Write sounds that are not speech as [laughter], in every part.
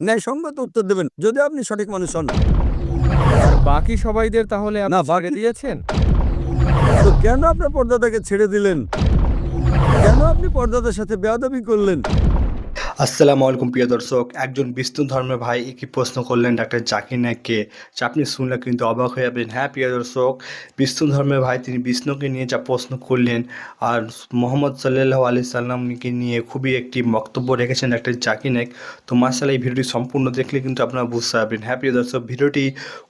ন্যায়সঙ্গত উত্তর দেবেন যদি আপনি সঠিক মানুষ হন। বাকি সবাইদের তাহলে না, বাগে দিয়েছেন? তো কেন আপনার পর্দাটাকে ছেড়ে দিলেন? কেন আপনি পর্দাদের সাথে বেয়াদবি করলেন? আসসালামু আলাইকুম, প্রিয় দর্শক। একজন বিষ্ণু ধর্মের ভাই একই প্রশ্ন করলেন ডাক্তার জাকির নায়ককে। যা আপনি শুনলে কিন্তু অবাক হয়ে যাবেন। হ্যাঁ প্রিয় দর্শক বিষ্ণু ধর্মের ভাই তিনি বিষ্ণুকে নিয়ে যা প্রশ্ন করলেন আর মোহাম্মদ সাল্লাহ আলি সাল্লামকে নিয়ে খুবই একটি বক্তব্য রেখেছেন ডাক্তার জাকির নায়ক। তো মার্শাল এই ভিডিওটি সম্পূর্ণ দেখলে কিন্তু আপনারা বুঝতে পারবেন। হ্যাঁ প্রিয় দর্শক, ভিডিওটি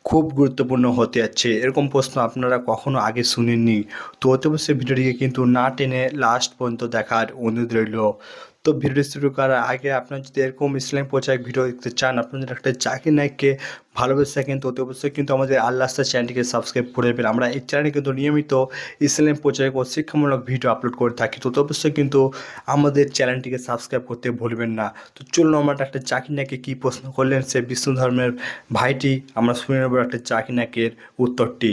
খুব গুরুত্বপূর্ণ হতে যাচ্ছে। এরকম প্রশ্ন আপনারা কখনো আগে শুনেননি। তো অতি অবশ্যই ভিডিওটিকে কিন্তু না টেনে লাস্ট পর্যন্ত দেখার অনুরোধ রইল। তো ভিডিও শুরু করার আগে আপনার যদি এরকম ইসলাম প্রচার ভিডিও দেখতে চান, আপনাদের একটা জাকির নায়ককে ভালোবেসে থাকেন তো অতি অবশ্যই কিন্তু আমাদের আল্লাহ চ্যানেলটিকে সাবস্ক্রাইব করে দেবেন। আমরা এই চ্যানেলে কিন্তু নিয়মিত ইসলাম প্রচার ও শিক্ষামূলক ভিডিও আপলোড করে থাকি, তো অবশ্যই কিন্তু আমাদের চ্যানেলটিকে সাবস্ক্রাইব করতে ভুলবেন না। তো চলুন আমরা একটা জাকির নায়ককে কী প্রশ্ন করলেন, সে বিষ্ণু ধর্মের ভাইটি, আমরা শুনে নেব একটা জাকির নাকের উত্তরটি।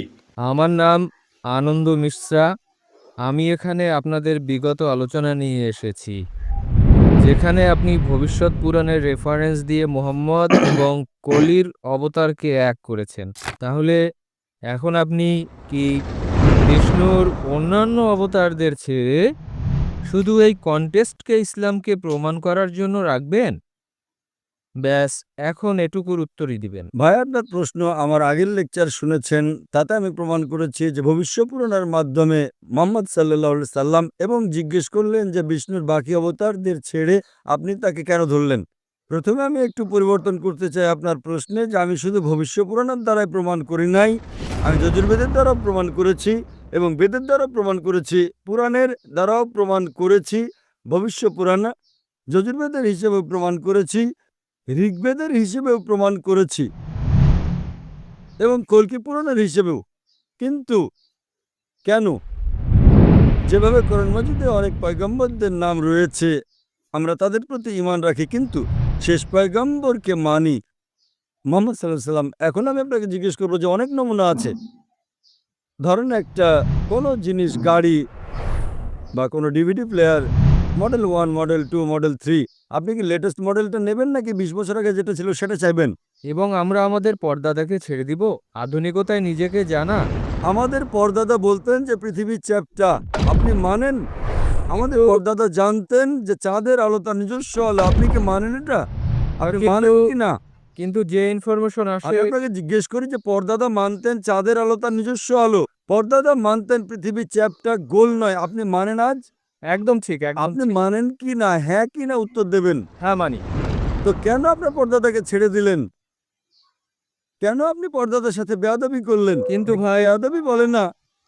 আমার নাম আনন্দ মিশ্রা। আমি এখানে আপনাদের বিগত আলোচনা নিয়ে এসেছি। যেখানে আপনি ভবিষ্যৎ পুরাণের রেফারেন্স দিয়ে মোহাম্মদ [coughs] এবং কলির অবতারকে এক করেছেন। তাহলে এখন আপনি কি বিষ্ণুর অন্যান্য অবতারদের ছেড়ে শুধু এই কন্টেস্টকে ইসলামকে প্রমাণ করার জন্য রাখবেন? ব্যাস, এখন এটুকুর উত্তরই দিবেন। ভাই আপনার প্রশ্ন আমার আগের লেকচার শুনেছেন, তাতে আমি প্রমাণ করেছি যে ভবিষ্য পুরাণের মাধ্যমে মোহাম্মদ সাল্লাহ সাল্লাম এবং জিজ্ঞেস করলেন যে বিষ্ণুর বাকি অবতারদের ছেড়ে আপনি তাকে কেন ধরলেন? প্রথমে আমি একটু পরিবর্তন করতে চাই আপনার প্রশ্নে যে আমি শুধু ভবিষ্য পুরাণের দ্বারাই প্রমাণ করি নাই, আমি যজুর্বেদের দ্বারাও প্রমাণ করেছি এবং বেদের দ্বারাও প্রমাণ করেছি, পুরাণের দ্বারাও প্রমাণ করেছি ভবিষ্য পুরাণ যজুর্বেদের হিসেবে প্রমাণ করেছি ঋগ্বেদের হিসেবেও প্রমাণ করেছি এবং কল্কি পুরাণের হিসেবেও। কিন্তু কেন? যেভাবে কোরআন মজিদে অনেক পয়গম্বরদের নাম রয়েছে, আমরা তাদের প্রতি ইমান রাখি, কিন্তু শেষ পয়গম্বরকে মানি মোহাম্মদ সাল্লাহ সাল্লাম এখন আমি আপনাকে জিজ্ঞেস করব যে অনেক নমুনা আছে। ধরেন একটা কোনো জিনিস, গাড়ি বা কোনো DVD player model one model two model three আপনি কি লেটেস্ট মডেলটা নেবেন নাকি বিশ বছর আগে যেটা ছিল সেটা চাইবেন? এবং আমরা আমাদের পর্দাদাকে ছেড়ে দিব আধুনিকতায় নিজেকে জানা। আমাদের পর্দাদা বলতেন যে পৃথিবীর চ্যাপটা আপনি মানেন? আমাদের পরদাদা জানতেন যে চাঁদের আলো তার নিজস্ব আলো আপনি কি মানেন এটা? আপনি মানেন কি না? কিন্তু যে ইনফরমেশন আসে আপনাকে জিজ্ঞেস করি যে পর্দাদা মানতেন চাঁদের আলো তার নিজস্ব আলো? পর্দাদা মানতেন পৃথিবীর চ্যাপটা গোল নয় আপনি মানেন আজ? একদম ঠিক আপনি মানেন কি না হ্যাঁ কি না উত্তর দেবেন? হ্যাঁ মানি। তো কেন আপনার পর্দাদাকে ছেড়ে দিলেন? কেন আপনি পর্দাদার সাথে বেয়াদবি করলেন? কিন্তু ভাই বেয়াদবি বলে না।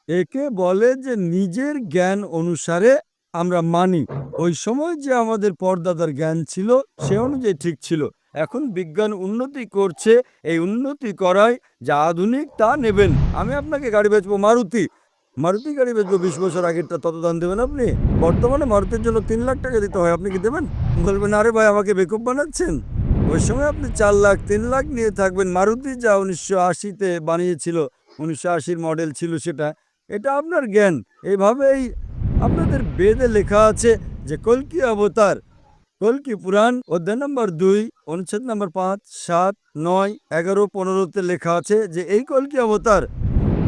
একে বলে যে নিজের জ্ঞান অনুসারে আমরা মানি। ওই সময় যে আমাদের পর্দাদার জ্ঞান ছিল সে অনুযায়ী ঠিক ছিল। এখন বিজ্ঞান উন্নতি করছে এই উন্নতি করায় যা আধুনিক তা নেবেন। আমি আপনাকে গাড়ি বেচবো মারুতি। মারুতি গাড়ি বেচবো, বিশ বছর আগেরটা, তত দাম দেবেন আপনি? বর্তমানে মারুতির জন্য তিন লাখ টাকা দিতে হয়, আপনি কি দেবেন? বলবেন আরে ভাই, আমাকে বেকুব বানাচ্ছেন? ওই সময় আপনি চার লাখ, তিন লাখ নিয়ে থাকবেন। মারুতি যা উনিশশো আশিতে বানিয়েছিল, উনিশশো আশির মডেল ছিল সেটা, এটা আপনার জ্ঞান। এইভাবেই আপনাদের বেদে লেখা আছে যে কল্কি অবতার, কল্কি পুরাণ, অধ্যায় নম্বর দুই, অনুচ্ছেদ নম্বর পাঁচ, সাত, নয়, এগারো, পনেরোতে লেখা আছে যে এই কল্কি অবতার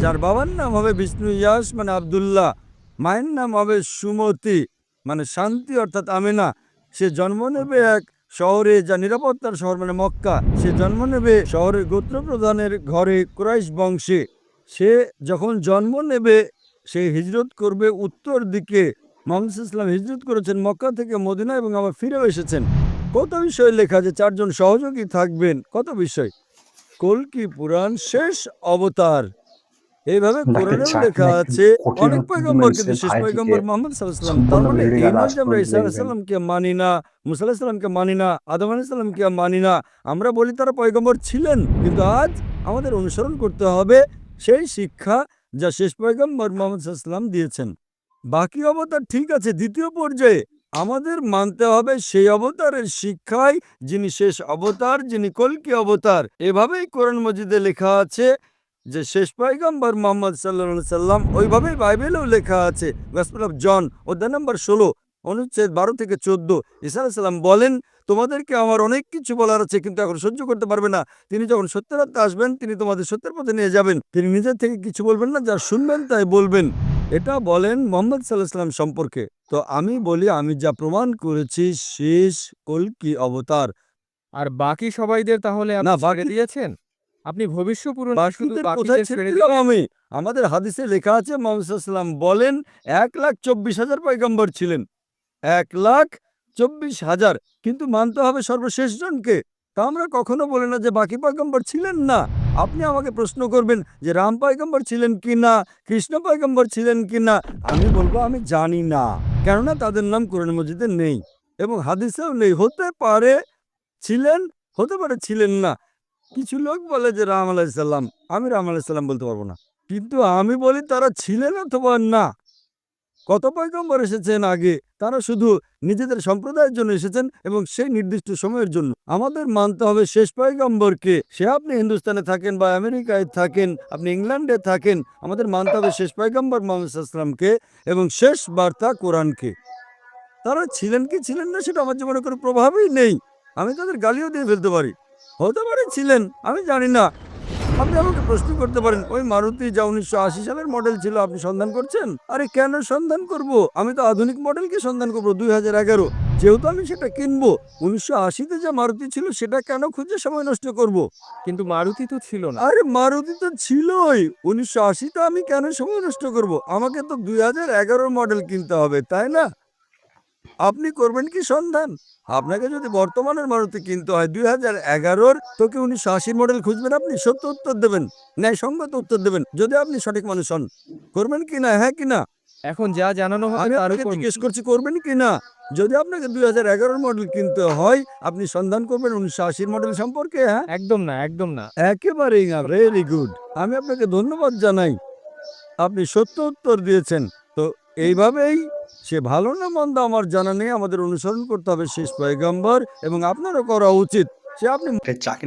যার বাবার নাম হবে বিষ্ণু ইয়াস মানে আবদুল্লাহ। মায়ের নাম হবে সুমতি মানে শান্তি অর্থাৎ আমেনা। সে জন্ম নেবে এক শহরে যা নিরাপত্তার শহর মানে মক্কা। সে জন্ম নেবে শহরের গোত্রপ্রধানের ঘরে কুরাইশ বংশে। সে যখন জন্ম নেবে, সে হিজরত করবে উত্তর দিকে। মোহাম্মদ ইসলাম হিজরত করেছেন মক্কা থেকে মদিনা এবং আবার ফিরেও এসেছেন। কত বিষয় লেখা যে চারজন সহযোগী থাকবেন। কত বিষয়? কল্কি পুরাণ শেষ অবতার। এইভাবে কোরআনেও লেখা আছে। অনেক পয়গম্বর কিন্তু শেষ পয়গম্বর মোহাম্মদ আলাইহি তার মানে এই নয় যে আমরা ঈসা। সালামকে মানি না মুসা আলাইহিস মানি না আদম আলাইহিস সালামকে মানি না। আমরা বলি তারা পয়গম্বর ছিলেন কিন্তু আজ আমাদের অনুসরণ করতে হবে সেই শিক্ষা যা শেষ পয়গম্বর মোহাম্মদ সাল্লাম দিয়েছেন। বাকি অবতার ঠিক আছে দ্বিতীয় পর্যায়ে আমাদের মানতে হবে সেই অবতারের শিক্ষায় যিনি শেষ অবতার যিনি কলকি অবতার। এভাবেই কোরআন মজিদে লেখা আছে যে শেষ পয়গম্বর মোহাম্মদ সাল্লাহ সাল্লাম ওইভাবেই বাইবেলেও লেখা আছে গসপেল অফ জন অধ্যায় নম্বর ষোলো অনুচ্ছেদ বারো থেকে চোদ্দ। ইসা সাল্লাম বলেন তোমাদেরকে আমার অনেক কিছু বলার আছে কিন্তু এখন সহ্য করতে পারবে না। তিনি যখন সত্যের রাস্তা আসবেন তিনি তোমাদের সত্যের পথে নিয়ে যাবেন। তিনি নিজের থেকে কিছু বলবেন না যা শুনবেন তাই বলবেন। এটা বলেন মোহাম্মদ সাল্লাহ সাল্লাম সম্পর্কে। তো আমি বলি আমি যা প্রমাণ করেছি শেষ কলকি অবতার। আর বাকি সবাইদের তাহলে না, দিয়েছেন? আপনি ভবিষ্য ছেড়ে আমি? আমাদের হাদিসে লেখা আছে মোহাম্মদ সাল্লাল্লাহু আলাইহি ওয়াসাল্লাম বলেন এক লাখ চব্বিশ হাজার পয়গম্বর ছিলেন। এক লাখ চব্বিশ হাজার। কিন্তু মানতে হবে সর্বশেষ জনকে। তা আমরা কখনো বলি না যে বাকি পয়গম্বর ছিলেন না। আপনি আমাকে প্রশ্ন করবেন যে রাম পয়গম্বর ছিলেন কি না? কৃষ্ণ পয়গম্বর ছিলেন কি না? আমি বলব আমি জানি না। কেননা তাদের নাম কোরআন মজিদে নেই এবং হাদিসেও নেই। হতে পারে ছিলেন হতে পারে ছিলেন না। কিছু লোক বলে যে রাম আলাইসাল্লাম আমি রাম আলাইসাল্লাম বলতে পারব না। কিন্তু আমি বলি তারা ছিলেন অথবা না। কত পয়গম্বর এসেছেন আগে, তারা শুধু নিজেদের সম্প্রদায়ের জন্য এসেছেন এবং সেই নির্দিষ্ট সময়ের জন্য। আমাদের মানতে হবে শেষ পয়গম্বরকে। সে আপনি হিন্দুস্তানে থাকেন বা আমেরিকায় থাকেন, আপনি ইংল্যান্ডে থাকেন, আমাদের মানতে হবে শেষ পয়গম্বর মোহাম্মদ সাল্লামকে এবং শেষ বার্তা কোরআনকে। তারা ছিলেন কি ছিলেন না, সেটা আমার জীবনে কোনো প্রভাবই নেই। আমি তাদের গালিও দিয়ে ফেলতে পারি। হতে পারে ছিলেন আমি জানি না। আপনি আমাকে প্রশ্ন করতে পারেন ওই মারুতি যা উনিশশো আশি সালের মডেল ছিল আপনি সন্ধান করছেন? আরে কেন সন্ধান করব? আমি তো আধুনিক মডেলকে সন্ধান করব দুই হাজার এগারো। যেহেতু আমি সেটা কিনবো উনিশশো আশিতে যা মারুতি ছিল সেটা কেন খুঁজে সময় নষ্ট করব। কিন্তু মারুতি তো ছিল না। আরে মারুতি তো ছিলই! উনিশশো আশিতে আমি কেন সময় নষ্ট করব। আমাকে তো দুই হাজার এগারোর মডেল কিনতে হবে তাই না? আপনি করবেন কি সন্ধান? আপনাকে যদি বর্তমানের মারুতি কিনতে হয় দুই হাজার এগারোর তোকে উনিশশো আশির মডেল খুঁজবেন আপনি সত্য উত্তর দেবেন ন্যায় ন্যায়সঙ্গত উত্তর দেবেন যদি আপনি সঠিক মানুষ হন। করবেন কি না হ্যাঁ কি না? এখন যা জানানো হবে তার উপর জিজ্ঞেস করছি করবেন কি না? যদি আপনাকে দুই হাজার এগারোর মডেল কিনতে হয় আপনি সন্ধান করবেন উনিশশো আশির মডেল সম্পর্কে হ্যাঁ? একদম না একদম না। একেবারেই না ভেরি গুড আমি আপনাকে ধন্যবাদ জানাই। আপনি সত্য উত্তর দিয়েছেন। তো এইভাবেই সে ভালো না মন্দ আমার জানা নেই, আমাদের অনুসরণ করতে হবে শেষ পয়গম্বর এবং আপনারও করা উচিত। সে আপনি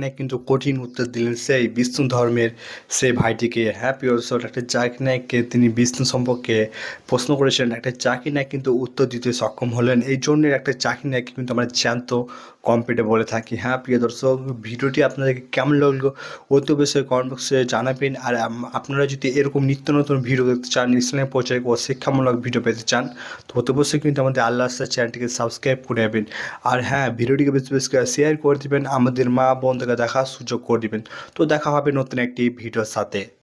নায়ক কিন্তু কঠিন উত্তর দিলেন সেই বিষ্ণু ধর্মের সে ভাইটিকে। হ্যাপি অবসর একটা চাকি নায়ককে তিনি বিষ্ণু সম্পর্কে প্রশ্ন করেছিলেন। একটা চাকি নায়ক কিন্তু উত্তর দিতে সক্ষম হলেন। এই জন্য একটা চাকি নায়ককে কিন্তু আমরা জ্যান্ত কম্পিটে বলে থাকি। হ্যাঁ প্রিয় দর্শক, ভিডিওটি আপনাদেরকে কেমন লাগল অত বিষয়ে কমেন্ট বক্সে জানাবেন। আর আপনারা যদি এরকম নিত্য নতুন ভিডিও দেখতে চান ইসলামের পর্যায়ে ও শিক্ষামূলক ভিডিও পেতে চান, তো অত অবশ্যই কিন্তু আমাদের আল্লাহ আস্তার চ্যানেলটিকে সাবস্ক্রাইব করে নেবেন। আর হ্যাঁ ভিডিওটিকে বেশি বেশি করে শেয়ার করে দিবেন, আমাদের মা বোনদেরকে দেখার সুযোগ করে দিবেন। তো দেখা হবে নতুন একটি ভিডিওর সাথে।